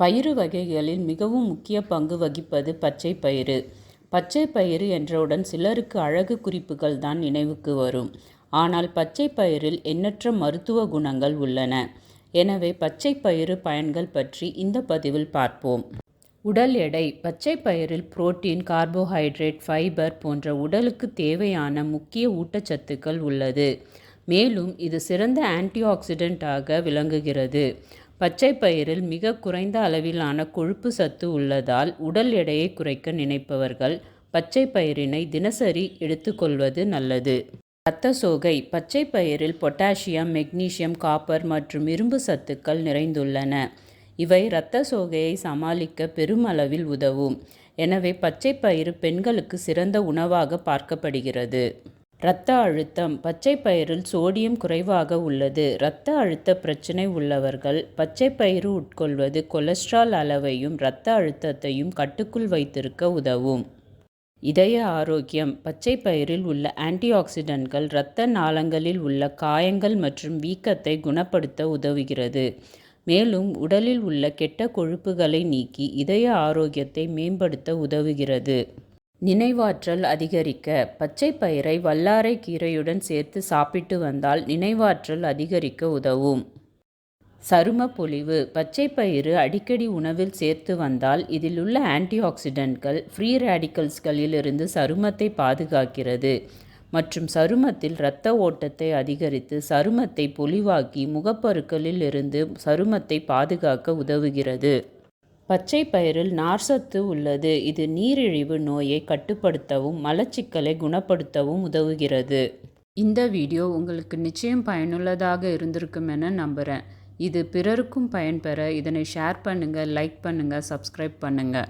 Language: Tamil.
பயிறு வகைகளில் மிகவும் முக்கிய பங்கு வகிப்பது பச்சை பயிறு. பச்சை பயிறு என்றவுடன் சிலருக்கு அழகு குறிப்புகள் தான் நினைவுக்கு வரும். ஆனால் பச்சை பயிரில் எண்ணற்ற மருத்துவ குணங்கள் உள்ளன. எனவே பச்சை பயிறு பயன்கள் பற்றி இந்த பதிவில் பார்ப்போம். உடல் எடை பச்சை பயிரில் புரோட்டீன் கார்போஹைட்ரேட் ஃபைபர் போன்ற உடலுக்கு தேவையான முக்கிய ஊட்டச்சத்துக்கள் உள்ளது. மேலும் இது சிறந்த ஆன்டிஆக்சிடன்டாக விளங்குகிறது. பச்சை பயிரில் மிக குறைந்த அளவிலான கொழுப்பு சத்து உள்ளதால் உடல் எடையை குறைக்க நினைப்பவர்கள் பச்சை பயிரினை தினசரி எடுத்துக்கொள்வது நல்லது. இரத்த சோகை பச்சை பயிரில் பொட்டாசியம் மெக்னீசியம் காப்பர் மற்றும் இரும்பு சத்துக்கள் நிறைந்துள்ளன. இவை இரத்த சோகையை சமாளிக்க பெருமளவில் உதவும். எனவே பச்சை பயிறு பெண்களுக்கு சிறந்த உணவாக பார்க்கப்படுகிறது. இரத்த அழுத்தம் பச்சை பயிரில் சோடியம் குறைவாக உள்ளது. இரத்த அழுத்த பிரச்சனை உள்ளவர்கள் பச்சை பயிறு உட்கொள்வது கொலஸ்ட்ரால் அளவையும் இரத்த அழுத்தத்தையும் கட்டுக்குள் வைத்திருக்க உதவும். இதய ஆரோக்கியம் பச்சை பயிரில் உள்ள ஆன்டிஆக்சிடன்ட்கள் இரத்த நாளங்களில் உள்ள காயங்கள் மற்றும் வீக்கத்தை குணப்படுத்த உதவுகிறது. மேலும் உடலில் உள்ள கெட்ட கொழுப்புகளை நீக்கி இதய ஆரோக்கியத்தை மேம்படுத்த உதவுகிறது. நினைவாற்றல் அதிகரிக்க பச்சை பயிரை வல்லாரை கீரையுடன் சேர்த்து சாப்பிட்டு வந்தால் நினைவாற்றல் அதிகரிக்க உதவும். சரும பொலிவு பச்சை பயிறு அடிக்கடி உணவில் சேர்த்து வந்தால் இதில் உள்ள ஆன்டிஆக்சிடென்ட்கள் ஃப்ரீ ரேடிக்கல்ஸ்களில் இருந்து சருமத்தை பாதுகாக்கிறது. மற்றும் சருமத்தில் இரத்த ஓட்டத்தை அதிகரித்து சருமத்தை பொலிவாக்கி முகப்பருக்களில் இருந்து சருமத்தை பாதுகாக்க உதவுகிறது. பச்சை பயிரில் நார்ச்சத்து உள்ளது. இது நீரிழிவு நோயை கட்டுப்படுத்தவும் மலச்சிக்கலை குணப்படுத்தவும் உதவுகிறது. இந்த வீடியோ உங்களுக்கு நிச்சயம் பயனுள்ளதாக இருந்திருக்கும் என நம்புகிறேன் இது பிறருக்கும் பயன்பெற இதனை ஷேர் பண்ணுங்கள் லைக் பண்ணுங்கள் சப்ஸ்கிரைப் பண்ணுங்கள்